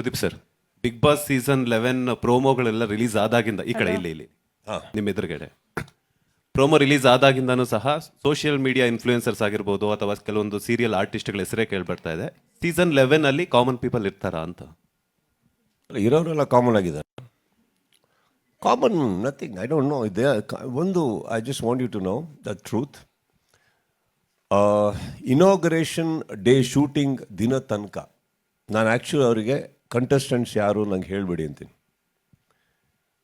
Sudeep sir Big Boss season eleven ಪ್ರೋಮೋಗಳೆಲ್ಲ release ಆದಾಗಿಂದ ಈ ಕಡೆ ಇಲ್ಲಿ ಇಲ್ಲಿ. ನಿಮ್ಮ ಎದುರುಗಡೆ. ಪ್ರೋಮೋ ರಿಲೀಸ್ ಆದಾಗಿಂದನೂ ಸಹ ಸೋಷಿಯಲ್ ಮೀಡಿಯಾ ಇನ್ಫ್ಲೂಯೆನ್ಸರ್ಸ್ ಆಗಿರ್ಬೋದು ಅಥವಾ ಕೆಲವೊಂದು ಸೀರಿಯಲ್ ಆರ್ಟಿಸ್ಟ್ಗಳ ಹೆಸರೇ ಕೇಳ್ಬರ್ತಾ ಇದೆ. ಸೀಸನ್ ಲೆವೆನ್ ಅಲ್ಲಿ ಕಾಮನ್ ಪೀಪಲ್ ಇರ್ತಾರಾ ಅಂತ? ಅಲ್ಲ, ಇರೋರೆಲ್ಲ ಕಾಮನ್ ಆಗಿದೆ common nothing I don't know ಇದೆ ಒಂದು I just want you to know the truth inauguration day shooting ದಿನ ತನಕ. ನಾನು ಆ್ಯಕ್ಚುಲಿ ಅವರಿಗೆ ಕಂಟೆಸ್ಟೆಂಟ್ಸ್ ಯಾರು ನಂಗೆ ಹೇಳಿಬಿಡಿ ಅಂತೀನಿ.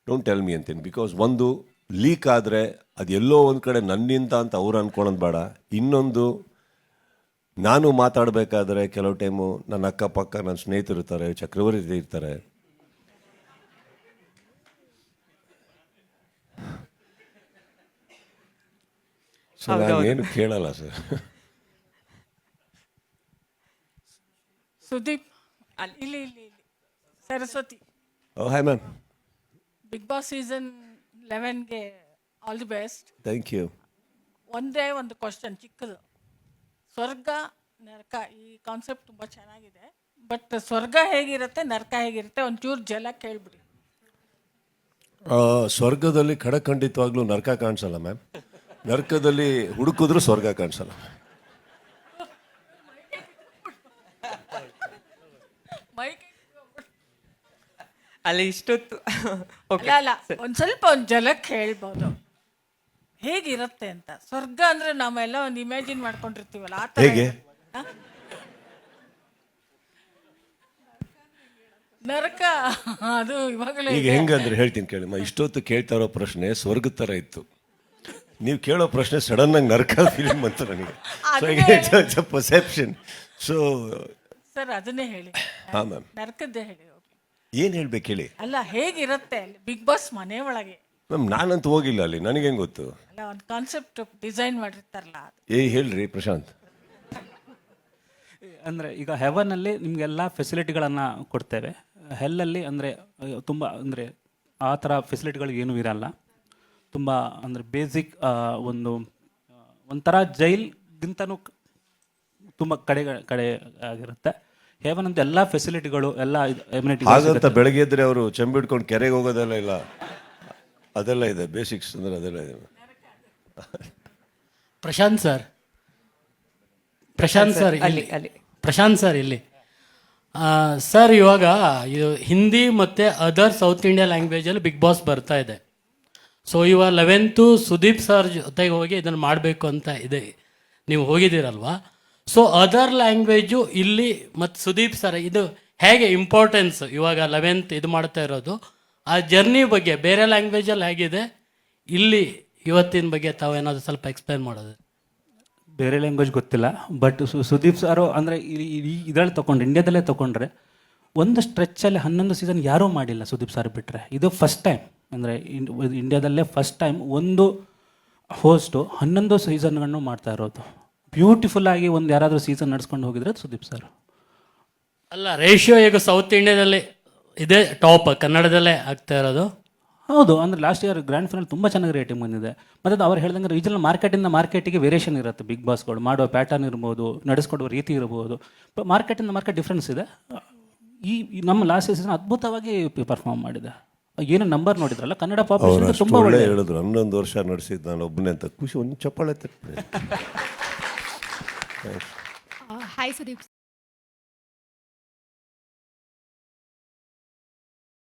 ಡೋಂಟ್ ಟೆಲ್ ಮಿ ಅಂತೀನಿ. ಬಿಕಾಸ್ ಒಂದು ಲೀಕ್ ಆದರೆ ಅದು ಎಲ್ಲೋ ಒಂದು ಕಡೆ ನನ್ನಿಂದ ಅಂತ ಅವ್ರು ಅನ್ಕೊಳ್ಳೋದು ಬೇಡ. ಇನ್ನೊಂದು ನಾನು ಮಾತಾಡಬೇಕಾದ್ರೆ ಕೆಲವು ಟೈಮು ನನ್ನ ಅಕ್ಕಪಕ್ಕ ನನ್ನ ಸ್ನೇಹಿತರು ಇರ್ತಾರೆ ಚಕ್ರವರ್ತಿ ಇರ್ತಾರೆ. ಸೊ ಏನು ಕೇಳಲ್ಲ ಸರ್ ಸುದೀಪ್ ಅಲ್ಲಿ ಇಲ್ಲಿ ಇಲ್ಲಿ. Saraswati. Oh hi ma'am Big Boss season ಲೆವೆನ್ಗೆ all the best thank you ಒಂದೇ ಒಂದು ಕ್ವಶನ್ ಚಿಕ್ಕದು. ಸ್ವರ್ಗ ನರಕ ಈ ಕಾನ್ಸೆಪ್ಟ್ ತುಂಬ ಚೆನ್ನಾಗಿದೆ. ಬಟ್ ಸ್ವರ್ಗ ಹೇಗಿರುತ್ತೆ ನರಕ ಹೇಗಿರುತ್ತೆ ಒಂಚೂರು ಜಲ ಕೇಳ್ಬಿಡಿ. ಸ್ವರ್ಗದಲ್ಲಿ ಖಡಖಂಡಿತವಾಗ್ಲೂ ನರಕ ಕಾಣಿಸಲ್ಲ ಮ್ಯಾಮ್ ನರಕದಲ್ಲಿ ಹುಡುಕಿದ್ರು ಸ್ವರ್ಗ ಕಾಣಿಸಲ್ಲ. ಅಲ್ಲಿ ಇಷ್ಟೊತ್ತು. ಓಕೆ ಅಲ್ಲ ಅಲ್ಲ ಒಂದು ಸ್ವಲ್ಪ ಒಂದ್ ಜಲಕ್ಕೆ ಹೇಳ್ಬೋದು. ಹೇಗಿರುತ್ತೆ ಅಂತ? ಸ್ವರ್ಗ ಅಂದ್ರೆ ನಾವೆಲ್ಲ ಒಂದು ಇಮ್ಯಾಜಿನ್ ಮಾಡ್ಕೊಂಡಿರ್ತೀವಲ್ಲ ಆ ಥರ ಹೇಗೆ? ಇರುತ್ತಾ? ನರಕ ಅದು ಇವಾಗಲೇ ಈಗ ಹೆಂಗಂದ್ರೆ ಹೇಳ್ತೀನಿ ಕೇಳಿ ಮ ಇಷ್ಟೊತ್ತು ಕೇಳ್ತಾ ಇರೋ ಪ್ರಶ್ನೆ ಸ್ವರ್ಗದ ಥರ ಇತ್ತು. ನೀವು ಕೇಳೋ ಪ್ರಶ್ನೆ ಸಡನ್ ಆಗಿ ನರಕ ಫಿಲಿಮ್ ಅಂತ ನನಗೆ. ಸೊ ಪರ್ಸೆಪ್ಷನ್ ಸೊ ಸರ್ ಅದನ್ನೇ ಹೇಳಿ. ಹಾ ಮ್ಯಾಮ್. ನರಕದ್ದೇ ಹೇಳಿ. ಏನು ಹೇಳ್ಬೇಕು ಹೇಳಿ? ಅಲ್ಲ ಹೇಗಿರುತ್ತೆ ಅಲ್ಲಿ? ಬಿಗ್ ಬಾಸ್ ಮನೆ ಒಳಗೆ. ಮ್ಯಾಮ್ ನಾನಂತೂ ಹೋಗಿಲ್ಲ ಅಲ್ಲಿ. ನನಗೆ ಹೆಂಗ್ ಗೊತ್ತು? ಅಲ್ಲ ಒಂದು ಕಾನ್ಸೆಪ್ಟ್ ಡಿಸೈನ್ ಮಾಡಿರ್ತಾರಲ್ಲ ಅದು. ಏ ಹೇಳ್ರಿ ಪ್ರಶಾಂತ್. ಅಂದರೆ ಈಗ ಹೆವನಲ್ಲಿ ನಿಮಗೆಲ್ಲ ಫೆಸಿಲಿಟಿಗಳನ್ನು ಕೊಡ್ತೇವೆ. ಹೆಲ್ಲಲ್ಲಿ ಅಂದರೆ ತುಂಬ ಅಂದರೆ ಆ ಥರ ಫೆಸಿಲಿಟಿಗಳು ಏನೂ ಇರಲ್ಲ. ತುಂಬ ಅಂದರೆ ಬೇಸಿಕ್ ಒಂದು ಒಂಥರ ಜೈಲ್ಗಿಂತನೂ ತುಂಬ ಕಡೆ ಕಡೆ ಆಗಿರುತ್ತೆ. ಹೆವನ್ ಅಂತ ಎಲ್ಲ ಫೆಸಿಲಿಟಿಗಳು ಎಲ್ಲ ಹಾಗಂತ ಬೆಳಗ್ಗೆ ಎದ್ರೆ ಅವರು ಚೆಂಬಿಡ್ಕೊಂಡು ಕೆರೆಗೆ ಹೋಗೋದೆಲ್ಲ ಇಲ್ಲ. ಅದೆಲ್ಲ ಇದೆ ಬೇಸಿಕ್ಸ್ ಅಂದ್ರೆ ಅದೆಲ್ಲ ಇದೆ. ಪ್ರಶಾಂತ್ ಸರ್. ಪ್ರಶಾಂತ್ ಸರ್ ಅಲ್ಲಿ, ಇಲ್ಲಿ. ಅಲ್ಲಿ. ಪ್ರಶಾಂತ್ ಸರ್ ಇಲ್ಲಿ. ಸರ್ ಇವಾಗ ಇದು ಹಿಂದಿ ಮತ್ತು ಅದರ್ ಸೌತ್ ಇಂಡಿಯಾ ಲ್ಯಾಂಗ್ವೇಜಲ್ಲಿ ಬಿಗ್ ಬಾಸ್ ಬರ್ತಾ ಇದೆ. ಸೊ ಇವಾಗ ಲೆವೆಂತು ಸುದೀಪ್ ಸರ್ ಜೊತೆಗೆ ಹೋಗಿ ಇದನ್ನು ಮಾಡಬೇಕು ಅಂತ ಇದೆ. ನೀವು ಹೋಗಿದ್ದೀರಲ್ವಾ? ಸೊ ಅದರ್ ಲ್ಯಾಂಗ್ವೇಜು ಇಲ್ಲಿ ಮತ್ತು ಸುದೀಪ್ ಸರ್ ಇದು ಹೇಗೆ ಇಂಪಾರ್ಟೆನ್ಸ್ ಇವಾಗ ಲೆವೆಂತ್ ಇದು ಮಾಡ್ತಾ ಇರೋದು. ಆ ಜರ್ನಿ ಬಗ್ಗೆ ಬೇರೆ ಲ್ಯಾಂಗ್ವೇಜಲ್ಲಿ ಹೇಗಿದೆ? ಇಲ್ಲಿ ಇವತ್ತಿನ ಬಗ್ಗೆ ತಾವೇನಾದರೂ ಸ್ವಲ್ಪ ಎಕ್ಸ್ಪ್ಲೇನ್ ಮಾಡೋದು. ಬೇರೆ ಲ್ಯಾಂಗ್ವೇಜ್ ಗೊತ್ತಿಲ್ಲ ಬಟ್ ಸುದೀಪ್ ಸಾರು ಅಂದರೆ ಇದರಲ್ಲಿ ತೊಗೊಂಡ್ರೆ ಇಂಡಿಯಾದಲ್ಲೇ ತೊಗೊಂಡ್ರೆ ಒಂದು ಸ್ಟ್ರೆಚ್ಚಲ್ಲಿ ಹನ್ನೊಂದು ಸೀಸನ್ ಯಾರೂ ಮಾಡಿಲ್ಲ ಸುದೀಪ್ ಸರ್ ಬಿಟ್ಟರೆ ಇದು ಫಸ್ಟ್ ಟೈಮ್ ಅಂದರೆ ಇಂಡಿಯಾದಲ್ಲೇ ಫಸ್ಟ್ ಟೈಮ್ ಒಂದು ಹೋಸ್ಟು ಹನ್ನೊಂದು ಸೀಸನ್ಗಳನ್ನು ಮಾಡ್ತಾ ಇರೋದು. ಬ್ಯೂಟಿಫುಲ್ ಆಗಿ ಒಂದು ಯಾರಾದರೂ ಸೀಸನ್ ನಡ್ಸ್ಕೊಂಡು ಹೋಗಿದ್ರೆ ಅದು ಸುದೀಪ್ ಸರ್ ಅಲ್ಲ ರೇಷಿಯೋ ಈಗ ಸೌತ್ ಇಂಡಿಯಾದಲ್ಲಿ ಇದೇ ಟಾಪ್ ಕನ್ನಡದಲ್ಲೇ ಆಗ್ತಾ ಇರೋದು. ಹೌದು ಅಂದರೆ ಲಾಸ್ಟ್ ಇಯರ್ ಗ್ರ್ಯಾಂಡ್ ಫೈನಲ್ ತುಂಬ ಚೆನ್ನಾಗಿ ರೇಟಿಂಗ್ ಬಂದಿದೆ. ಮತ್ತು ಅವ್ರು ಹೇಳ್ದಂಗೆ ರೀಜನಲ್ ಮಾರ್ಕೆಟಿಂದ ಮಾರ್ಕೆಟಿಗೆ ವೇರಿಯೇಷನ್ ಇರುತ್ತೆ ಬಿಗ್ ಬಾಸ್ಗಳು ಮಾಡುವ ಪ್ಯಾಟರ್ನ್ ಇರ್ಬೋದು ನಡೆಸ್ಕೊಡುವ ರೀತಿ ಇರ್ಬೋದು. ಮಾರ್ಕೆಟಿಂದ ಮಾರ್ಕೆಟ್ ಡಿಫ್ರೆನ್ಸ್ ಇದೆ. ಈ ನಮ್ಮ ಲಾಸ್ಟ್ ಸೀಸನ್ ಅದ್ಭುತವಾಗಿ ಪರ್ಫಾರ್ಮ್ ಮಾಡಿದೆ. ಏನು ನಂಬರ್ ನೋಡಿದ್ರಲ್ಲ ಕನ್ನಡ ಪಾಪ್ಯುಲೇಷನ್ ತುಂಬ ಒಳ್ಳೆ ಹೇಳಿದ್ರು ಹನ್ನೊಂದು ವರ್ಷ ನಡೆಸಿದ್ದು ನಾನು ಒಬ್ಬನೇ ಅಂತ ಖುಷಿ ಒಂದು ಚಪ್ಪಾಳೆ Uh, hi, Sudip.